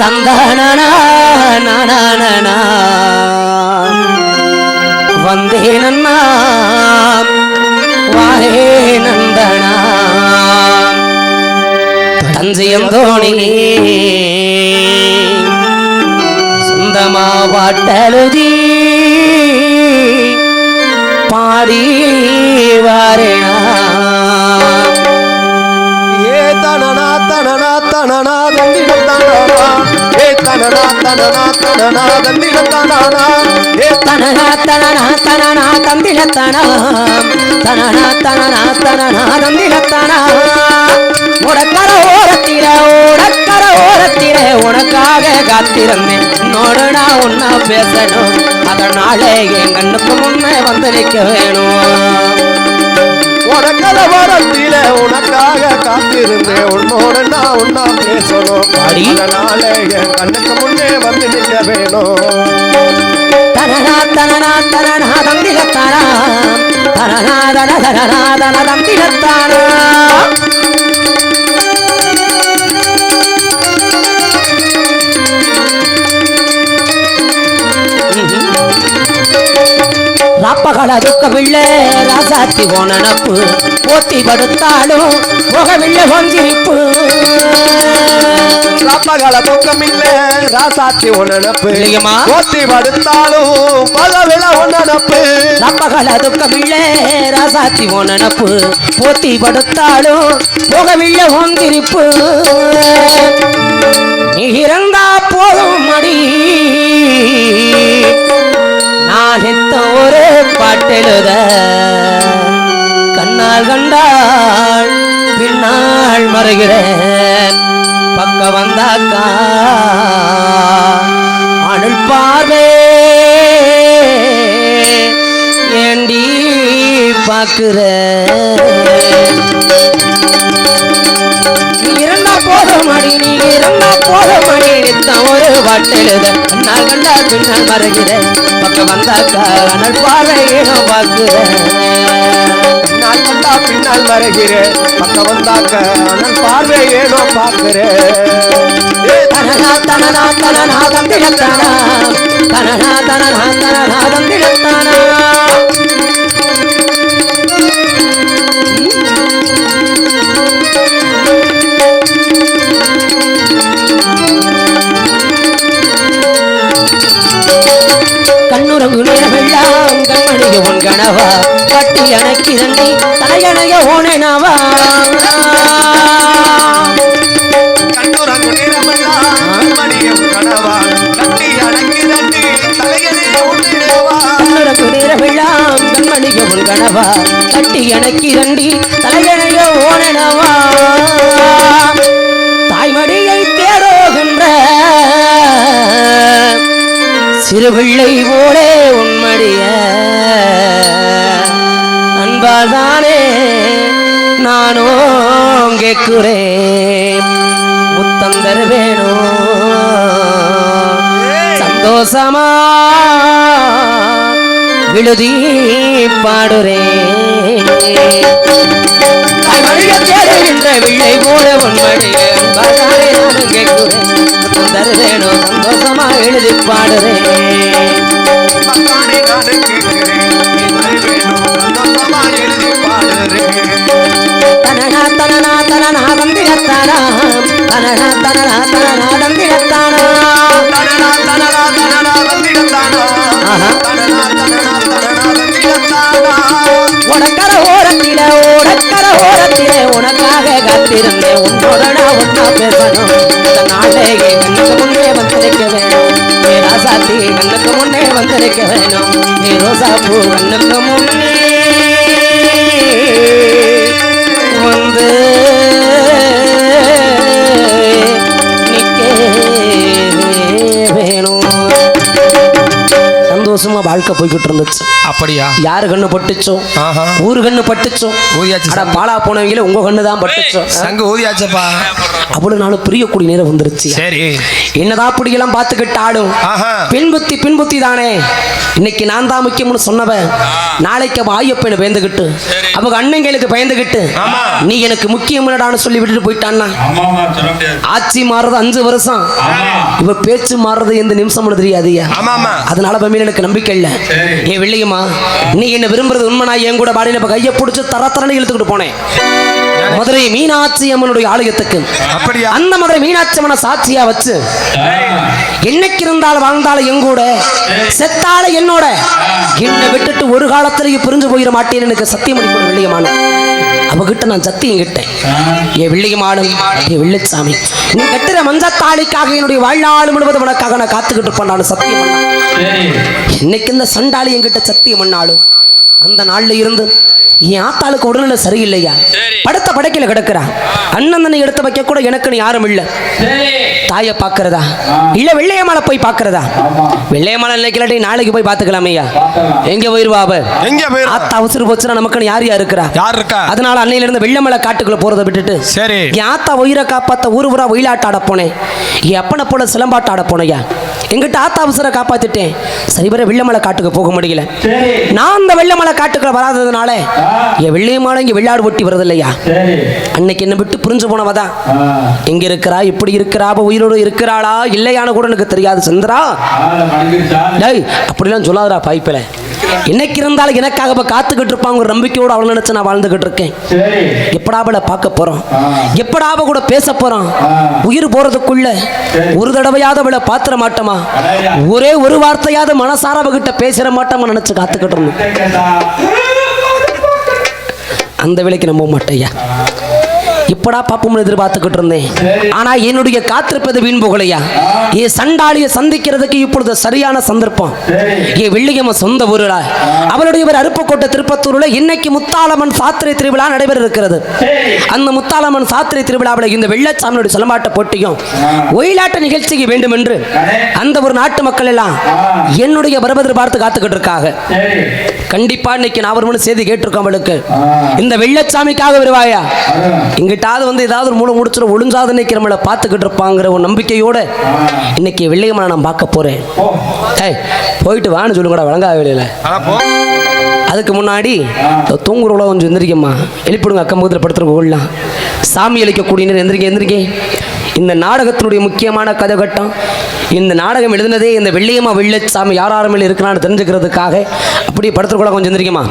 தந்தானா வந்தே நன்னா வாரே நந்தனா. தஞ்சையம் தோணி சொந்தமா பாட்டழுதி பாடி வாரேனா. தனனா தனனா தனனா தந்திடம் தனனா. ஏ தனனா தனனா தனனா தந்திடம் தனனா. ஏ தனனா தனனா தனனா தந்திடத்தானா தனனா. தனனா தனனா தந்திடத்தானா உனக்கர ஓரத்தில உனக்கர ஓரத்தில உனக்காக காத்திருந்தேன். உன்னோடு நான் ஒன்னா பேசணும். அதனால என் கண்ணுக்கு முன்னே வந்து நிற்க வேணும். உனக்கல வரத்தில உனக்காக காத்திருந்தேன். உன்னோட நான் உன்னா பேசணும். அதனால என் கண்ணுக்கு முன்னே வந்து நிற்க வேணும். தனனா தனனா தனனா தந்திலத்தானா தனனா தன தனனா தன ராசாத்தி ஓனனப்பு. போத்தி படுத்தாலும் போகவில்லை வங்கிரிப்பு ராப்பகால தூக்கமில்ல ராசாத்தி இல்லையம்மா. ஓத்தி படுத்தாலும் பலவில உனனப்பு ராப்பகல துக்கமில்லை ராசாத்தி ஓனனப்பு. போத்தி படுத்தாலும் போகவில்லை வங்கிரிப்பு நீ இறந்தா போதும் மடி நான் எத்த ஒரு பாட்டெழுத. கண்ணால் கண்டாள் பின்னால் மறைகிறேன் பக்க வந்தாக்கா அனல் பார்வை பார்க்கிற நீ இருந்தா போதும் அடி நீ இருந்தா போதும் அடி. நித்தம் ஒரு நான் கண்டா பின்னால் பக்கம் வந்தாக்கா அனல் பார்க்கிறேன் பின்னால் பக்கம் தனனா தனனா தனனா தனனா தனனா தனனா நேரமெல்லாம் கண்மணிக உன் கனவா கட்டி அணைக்கி தண்டி தலையணைய ஓனேனாவா தாய்மடியை தேடுகின்ற சிறுபிள்ளை போலே உன் நானும் கேட்குறேன். முத்தம் வேணும். சந்தோஷமா விழுதி பாடுறேன். தேடுகின்ற வில்லை போல உன்மடிய அன்பாலே நானும் கேட்கிறேன். முத்தம் தருவேனோ சந்தோஷமா எழுதி பாடுறேன். தனகா தனனா தனனா தந்திரத்தானா தனனா தனனா தனனா தந்திரத்தானா தனனா தனனா தனனா வந்திடத்தானா தனனா தனனா தனனா வந்திடத்தானா உனக்கர ஓரத்தில உனக்கர ஓரத்தில உனக்காக காத்திருந்தேன். உன்னோட ஒன்னா பேசணும். இந்த நாளே கண்ணுக்கு முன்னே வந்திருக்க வேணும் ராசாத்தி கண்ணுக்கு முன்னே வந்திருக்க வேணும் ரோசா பூ கண்ணுக்கு முன்னே வந்து வாழ்க்கை போய்கிட்டு இருந்துச்சு. அப்படியா? யாரு கண்ணு பட்டுச்சோ? ஊரு கண்ணு பட்டுச்சோ? ஊதியாச்சு பாலா போனவங்கள உங்க கண்ணு தான் பட்டுச்சோ? சங்கு ஊதியாச்சப்பா அவ்வளவு நாளும் பிரியக்கூடிய நேரம் வந்துருச்சு. சரி. என்னதான் அப்படியெல்லாம் பார்த்துக்கிட்டு ஆடும் ஆஹா. பின் புத்தி பின் புத்தி தானே. இன்னைக்கு நான் தான் முக்கியம்னு சொன்னவன். நாளைக்கு அவன் ஆயப்பனை பயந்துகிட்டு அவங்க அண்ணங்களுக்கு பயந்துகிட்டு. நீ எனக்கு முக்கியம்னடான்னு சொல்லி விட்டுட்டு போயிட்டான்னா? ஆட்சி மாறுறது அஞ்சு வருஷம். இவ பேச்சு மாறுறது எந்த நிமிஷம் ஆமா அதனால பம்மியில் எனக்கு நம்பிக்கை இல்லை. ஏ வெள்ளியம்மா நீ என்ன விரும்புறது உண்மை நான் என் கூட பாடியில் கையை பிடிச்சி தர தரன்னு இழுத்துக்கிட்டு போனேன். மதுரை மீனாட்சி அம்மனுடைய ஆலயத்துக்கு. அப்படியா? அந்த மதுரை மீனாட்சி அம்மனை சாட்சியா வச்சு என்னைக்கு இருந்தாலும் வாழ்ந்தாலும் எங்கூட செத்தாலும் என்னோட. என்னை விட்டுட்டு ஒரு காலத்திலேயே பிரிஞ்சு போயிட மாட்டேன்னு எனக்கு சத்தியம் அளிப்பது வெள்ளியமான அவகிட்ட நான் சத்தியம் கிட்டேன். ஏ வெள்ளியமானும் ஏ வெள்ளிச்சாமி நீ கட்டுற மஞ்சத்தாளிக்காக என்னுடைய வாழ்நாள் முழுவதும் உனக்காக நான் காத்துக்கிட்டு இருப்பேன் நான் சத்தியம் பண்ணேன். இன்னைக்கு இந்த சண்டாளி என்கிட்ட சத்தியம் பண்ணாலும் அந்த நாள்ல இருந்து என் ஆத்தாளுக்கு உடல்நிலை சரியில்லையா? படுத்த படைக்கையில கிடக்குறா. அண்ணன் தன்னை எடுத்து வைக்க கூட எனக்குன்னு யாரும் இல்ல. தாயை பார்க்கறதா? இல்ல வெள்ளையம்மாளை போய் பார்க்கறதா? வெள்ளையம்மாளை நினைக்கலாட்டி நாளைக்கு போய் பார்த்துக்கலாமையா எங்க போயிருவா அவ? எங்க போயிரு ஆத்தா அவசர போச்சுன்னா நமக்குன்னு யார் யார் இருக்கிறா? யார் இருக்கா? அதனால அன்னையில இருந்து வெள்ளமலை காட்டுக்குள்ள போறதை விட்டுட்டு சரி. என் ஆத்தா உயிரை காப்பாத்த ஊர் ஊரா ஒயிலாட்ட ஆட போனேன். என் அப்பனை போல சிலம்பாட்ட ஆட போனையா எங்கிட்ட ஆத்தா அவசர காப்பாத்திட்டேன். சரிவர வெள்ளமலை காட்டுக்கு போக முடியல. நான் அந்த வெள்ளமலை காட்டுக்குள்ள வராததுனால என் வெள்ளையமான இங்க வெள்ளாடு ஒட்டி வருது இல்லையா அன்னைக்கு என்ன விட்டு புரிஞ்சு போனவதான் எங்க இருக்கிறா? இப்படி இருக்கிறா? அவ உயிரோடு இருக்கிறாளா? இல்லையான்னு கூட எனக்கு தெரியாது சந்திரா. டேய் அப்படிலாம் சொல்லாதடா பாய்ப்பில என்னைக்கு இருந்தாலும் எனக்காக இப்ப காத்துக்கிட்டு இருப்பாங்க நம்பிக்கையோட அவளை நினைச்சு நான் வாழ்ந்துகிட்டு இருக்கேன். எப்படா அவளை பார்க்க போறோம்? எப்படா அவ கூட பேச போறோம்? உயிர் போறதுக்குள்ள ஒரு தடவையாவது அவளை பாத்திர மாட்டோமா? ஒரே ஒரு வார்த்தையாவது மனசார அவகிட்ட பேசிட மாட்டோமா நினைச்சு காத்துக்கிட்டு இருந்தோம். அந்த விலைக்கு நம்ப மாட்டேயா இப்படா பாப்போம்னு எதிர்பார்த்துக்கிட்டு இருந்தேன். ஆனா என்னுடைய காத்திருப்பது வீண் புகழையா என் சண்டாளியை சந்திக்கிறதுக்கு இப்பொழுது சரியான சந்தர்ப்பம். என் வெள்ளியம்ம சொந்த ஊருடா. அவளுடைய ஒரு அருப்புக்கோட்டை திருப்பத்தூர்ல இன்னைக்கு முத்தாளம்மன் சாத்திரை திருவிழா நடைபெற இருக்கிறது அந்த முத்தாளம்மன் சாத்திரை திருவிழாவில் இந்த வெள்ளச்சாமியுடைய சிலம்பாட்ட போட்டியும் ஒயிலாட்ட நிகழ்ச்சிக்கு வேண்டும் என்று அந்த ஒரு நாட்டு மக்கள் எல்லாம் என்னுடைய வருவதை பார்த்து காத்துக்கிட்டு இருக்காங்க. கண்டிப்பா இன்னைக்கு நான் ஒரு மணி செய்தி கேட்டிருக்கோம் அவளுக்கு. இந்த வெள்ளச்சாமிக்காக வருவாயா? இங்கிட்டாவது வந்து ஏதாவது ஒரு மூளை முடிச்சுட்டு ஒளிஞ்சாத இன்னைக்கு நம்மளை பார்த்துக்கிட்டு இருப்பாங்கிற ஒரு நம்பிக்கையோட இன்னைக்கு வெள்ளையம்மனை நான் பார்க்க போறேன். ஏய் போயிட்டு வான்னு சொல்லுங்கடா வழங்கா வேலையில. அதுக்கு முன்னாடி இந்த தூங்குறவளோ கொஞ்சம் எந்திரிக்கம்மா. எழுப்பிடுங்க அக்கம் பக்கத்தில் படுத்துருக்க கொள்ளலாம் சாமி அளிக்கக்கூடிய நேரம் எந்திரிக்க எந்திரிக்க இந்த நாடகத்தினுடைய முக்கியமான கதைகட்டம் இந்த நாடகம் எழுதினதே இந்த வெள்ளியம்மா வெள்ளச்சாமி யார் யாரும் இருக்கிறான்னு தெரிஞ்சுக்கிறதுக்காக அப்படியே படுத்துருக்கூட கொஞ்சம் எந்திரிக்கம்மா.